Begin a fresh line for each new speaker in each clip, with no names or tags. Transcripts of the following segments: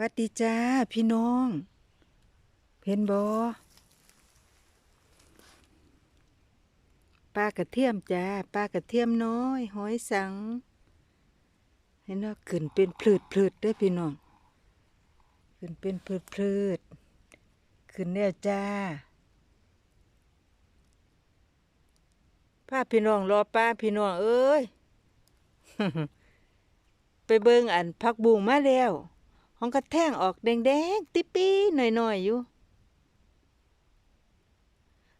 วัดดีจ้าพี่น้อง เพนบอปลากระเทียมจ้าปลากระเทียมน้อย หอยสังเห็นว่าขึ้นเป็นพลืดพลืดเด้พี่น้อง ขึ้นเป็นพลืดพลืดขึ้นแล้วจ้าพาพี่น้องรอป้าพี่น้องเอ้ย ไปเบิ่งอันพักบุงมาแล้ว ห้องกระแทงออกแดงๆ ติปีหน่อยๆอยู่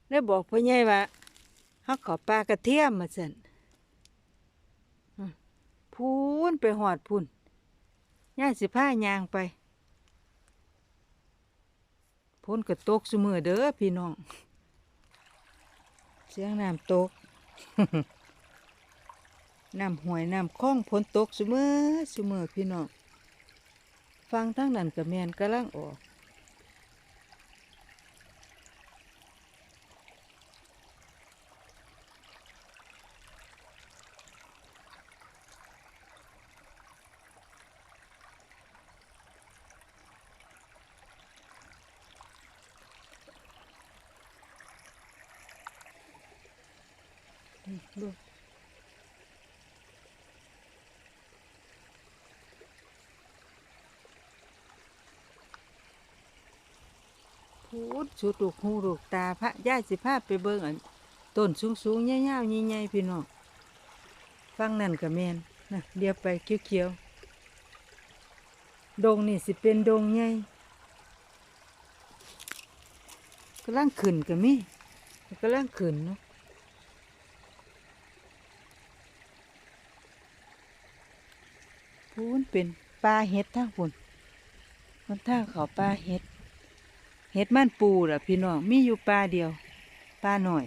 ได้บอกพ่อใหญ่ว่าเฮาขอปลากระเทียมมาสั่นพูนไปหอดพุ่นย่าสิพายางไปพ้นกระตกซุมือเด้อพี่น้อง เสียงน้ำตกน้ำหวยน้ำคล้องพ้นตกซุมือซุมือพี่น้อง ฟังทั้งนั้นกับแมนกำลังออกนี่ พูดสุดลูกหูลูกตาพระย่าสิพาไปเบิ่งอันต้นสูงสูงๆยาวๆใหญ่ๆพี่น้องฟังนั่นกับแมนนะเดียวไปเขียวๆดงนี่สิเป็นดงใหญ่กำลังขึ้นกับมี่กำลังขึ้นเนาะพูนเป็นปลาเห็ดทั้งพุ่นคนทางเขาปลาเห็ด เห็ดมันปูล่ะพี่น้องมีอยู่ปลาเดียวปลาหน่อย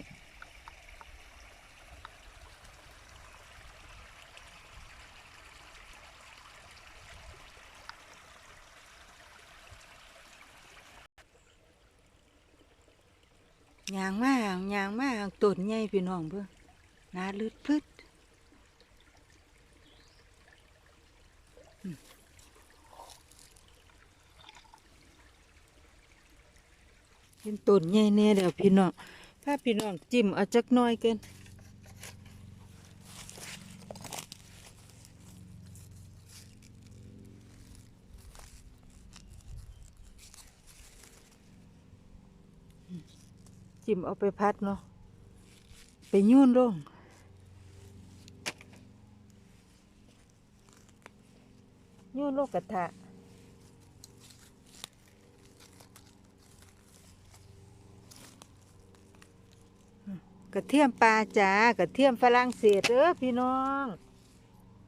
ยางมากยางมากต้นใหญ่พี่น้องเบิ่งนาลืดพืด เป็นต้นใหญ่แน่เดี๋ยวพี่น้องถ้าพี่น้องจิ้มเอาจักน้อยเกินจิ้มเอาไปพัดเนาะไปยุ่นลงยุ่นลงกระทะ กระเทียมปลาจ้ากระเทียมฝรั่งเศสเด้อพี่น้อง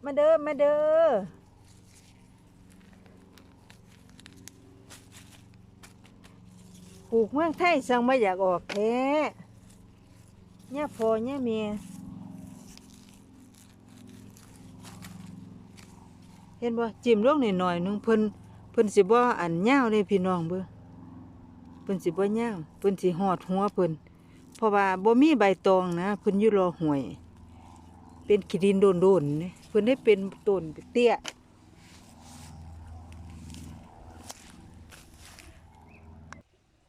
มาเด้อมาเด้อปลูกเมืองไทยสั่งมาอยากออกแท้เนี่ยพอเนี่ยเมียเห็นบ่จิ้มลงหน่อยหนึงเพิ่นเพิ่นสิบ่อันยาวเลยพี่น้องเบ้อเพิ่นสิบ่ยาวเพิ่นสิหอดหัวเพิ่น เพราะว่าบ่มีใบตองนะเพิ่นอยู่รอหวย เป็นขี้ดินโดนๆนี่เพิ่นได้เป็นต้นเตี้ย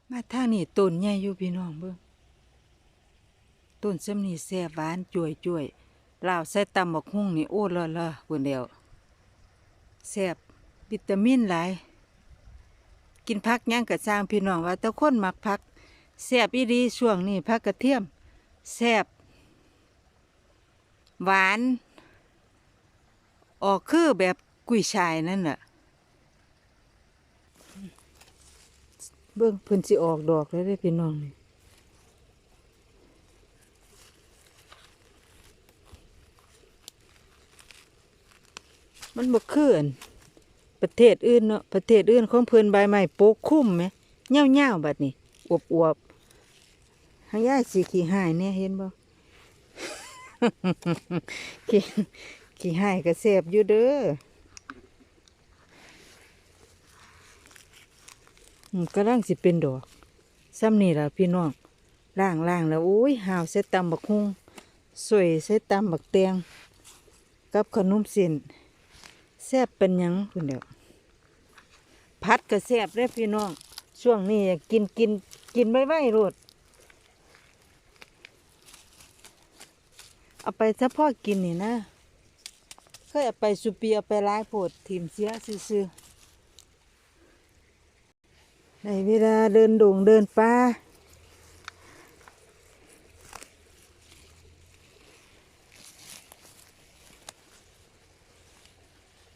มาทานี้ต้นใหญ่อยู่พี่น้องเบิ่งต้นซำนี้แซ่บหวานจ่วยๆลาวใส่ตำบักหุ่งนี่โอ้ละละเพิ่นแล้วแซ่บวิตามินหลาย กินผักหยังก็สร้างพี่น้องว่าแต่คนมักผัก แซ่บอีดีช่วงนี้ผักกระเทียมแซ่บหวาน ออกคือแบบกุยชายนั่นแหละเบิ่งเพิ่นสิออกดอกแล้วได้พี่น้องนี่มันบ่คืออันประเทศอื่นเนาะประเทศอื่นของเพิ่นใบไม้ปกคลุมไหมเหี่ยวๆบัดนี้อวบๆ หายายสีขี้หายเนี่ยเห็นบ่ขี้ขี้หายก็เสบอยู่เด้ออืมกำลังสิเป็นดอกซ้ำนี่ล่ะพี่น้องล่างล่างแล้วโอ้ยหาวใส่ตำบักฮุงสวยใส่ตำบักแตงกับขนมเส้นแซ่บเป็นยังคุณเดียวพัดกระแซบเลยพี่น้องช่วงนี้กินกินกินไว้ไว้รด เอาไปเฉพาะกินนี่นะเคยเอาไปสุปีเอาไปร้ายโพดทีมเสียซื่อๆในเวลาเดินดงเดินป่า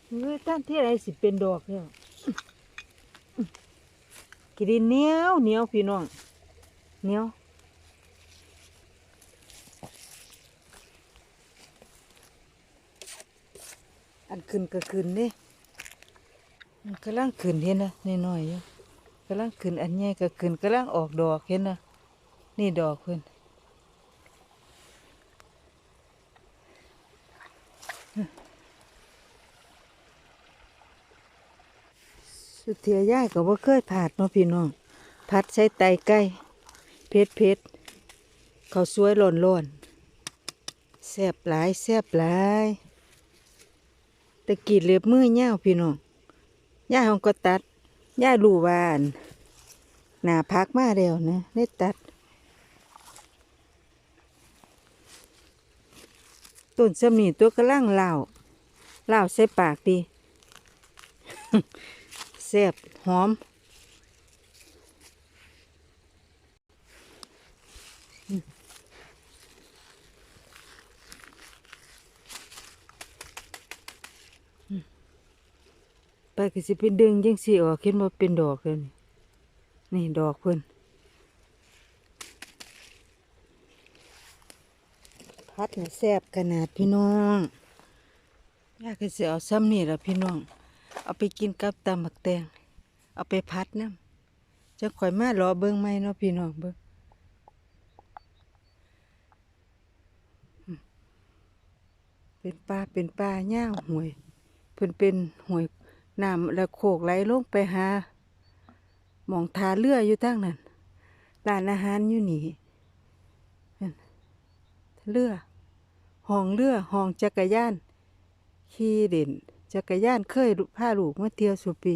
เฮ้ยตั้งที่ไรสิเป็นดอกเนี่ยกินดีเหนียวเหนียวพี่น้องเหนียว ขึ้นก็ขึ้นเด้มันกำลังขึ้นเห็นนะน้อยๆอยู่กำลังขึ้นอันใหญ่ก็ขึ้นกำลังออกดอกเห็นนะนี่ดอกเพิ่นสุเทียย่ายก็บ่เคยผาดเนาะพี่น้องพัดใส่ไตไก่เพชรเพชรเขาสวยหล่นล่นแซ่บหลายแซ่บหลาย ตะกี้เล็บมือยาพี่น้องย่าของก็ตัดย่ารู้ว่านหน้าพักมาแล้วนะได้ตัด ต้นสมีตัวกระล่างเหล่าเหล่าใส่ปากดีแซ่บหอมไป ก็สิเป็นดึงยังสิออกเห็นว่าเป็นดอกเลยนี่นี่ดอกเพิ่นพัดน่ะแซบขนาดพี่น้องอยากให้สิเอาซ้ำนี่ละพี่น้อง เอาไปกินกับตำบักแตง เอาไปพัดน้ำจะข่อยมารอเบิ่งไหมเนาะพี่น้องเบิ่งอืมเป็นปลาเป็นปลาย่าหวยเพิ่นเป็นหวย น้ำแล้วโขกไหลลงไปหาหมองทาเรืออยู่ตั้งนั้นร้านอาหารอยู่นี่เรือห้องเรือห้องจักรยาน ขี่เด่นจักรยานเคยพาลูกมาเที่ยวสุปี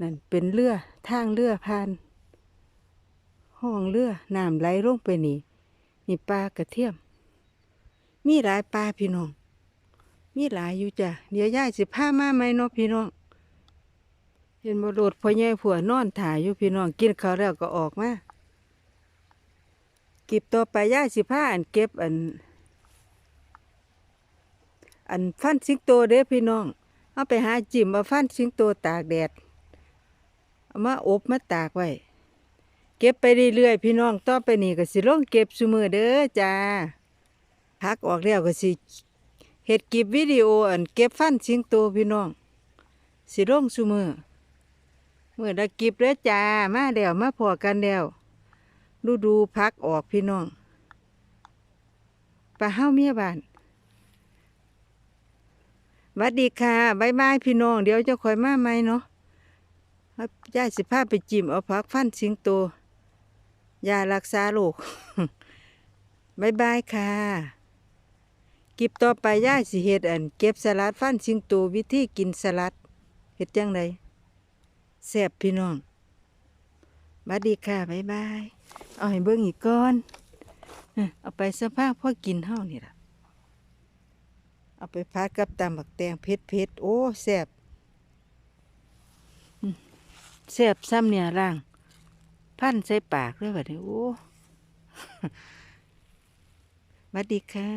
นั่นเป็นเรือทางเรือผ่าน ห้องเรือน้ำไหลลงไปนี่นี่ปลากระเทียม มีหลายปลาพี่น้อง มีหลายอยู่จ้ะเดี๋ยวย่าสิพามาไหมเนาะพี่น้อง เห็นบ่โดดพ่อใหญ่ผัวนอนถ่ายอยู่พี่น้องกินข้าวแล้วก็ออกมาเก็บต่อไปย่าสิพาอันเก็บอัน อันฟันสิงโตเด้อพี่น้องเอาไปหาจิ้มมาฟันสิงโตตากแดดเอามาอบมาตากไว้เก็บไปเรื่อยๆพี่น้องต่อไปนี่ก็สิลงเก็บซุมือเด้อจ้าพักออกแล้วก็สิเฮ็ดกิบวิดีโออันเก็บฟันสิงโตพี่น้อง สิลงซุมือ มื่อละกิบเด้อจ้า มาเดี๋ยวมาพอกันเดี๋ยวดูดูพักออกพี่น้องปลาเฮ้าเมียบ้านหวัดดีค่ะบายบายพี่น้อง เดี๋ยวจะคอยมาไหมเนาะย่าสิพาไปจิ้มเอาพักฟันสิงโตยารักษาโรคบายบายค่ะ กิบต่อไปย่าสิเฮ็ดอัน เก็บสลัดฟันสิงโตวิธีกินสลัดเฮ็ดจังได แซ่บพี่น้องบัดดีค่ะบ๊ายบาย เอาให้เบิ่งอีกก่อนเอ้อเอาไปสภาพพ่อกินเฮานี่ล่ะ เอาไปพัดกับตำบักแตงเผ็ดเผ็ดๆโอ้แซ่บแซ่บซ้ำเนี่ยล่าง พันใส่ปากเลยแบัดนี้โอ้บัดดีค่ะ